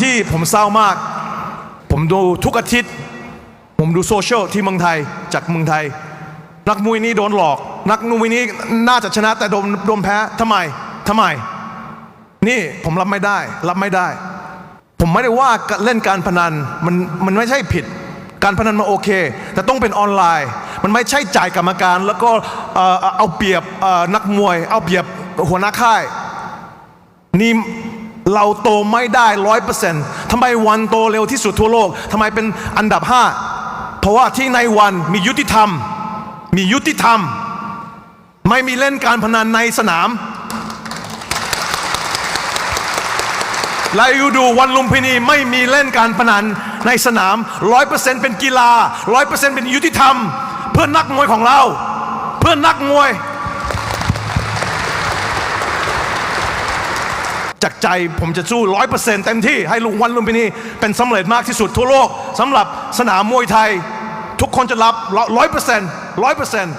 ที่ผมเศร้ามาก ผมดูทุกอาทิตย์ ผมดูโซเชียลที่เมืองไทยจากเมืองไทย นักมวยนี้โดนหลอก นักมวยนี้น่าจะชนะแต่โดนโดนแพ้ทำไมทำไม นี่ผมรับไม่ได้ รับไม่ได้ ผมไม่ได้ว่าเล่นการพนันมันมันไม่ใช่ผิด การพนันมันโอเค แต่ต้องเป็นออนไลน์ มันไม่ใช่จ่ายกรรมการ แล้วก็เออเอาเปรียบนักมวย เอาเปรียบหัวหน้าค่ายนี่ เราโตไม่ได้ร้อยเปอร์เซ็นต์ทำไมวันโตเร็วที่สุดทั่วโลกทำไมเป็นอันดับห้าเพราะว่าที่ในวันมียุติธรรม มียุติธรรม ไม่มีเล่นการพนันในสนามและอยู่ดูวันลุมพินีไม่มีเล่นการพนันในสนามร้อยเปอร์เซ็นต์เป็นกีฬาร้อยเปอร์เซ็นต์เป็นยุติธรรม เพื่อนนักมวยของเรา เพื่อนนักมวย จากใจผมจะสู้ร้อยเปอร์เซ็นต์เต็มที่ให้ลุงวันลุมพินีเป็นสำเร็จมากที่สุดทั่วโลกสำหรับสนามมวยไทย ทุกคนจะรับร้อยเปอร์เซ็นต์ร้อยเปอร์เซ็นต์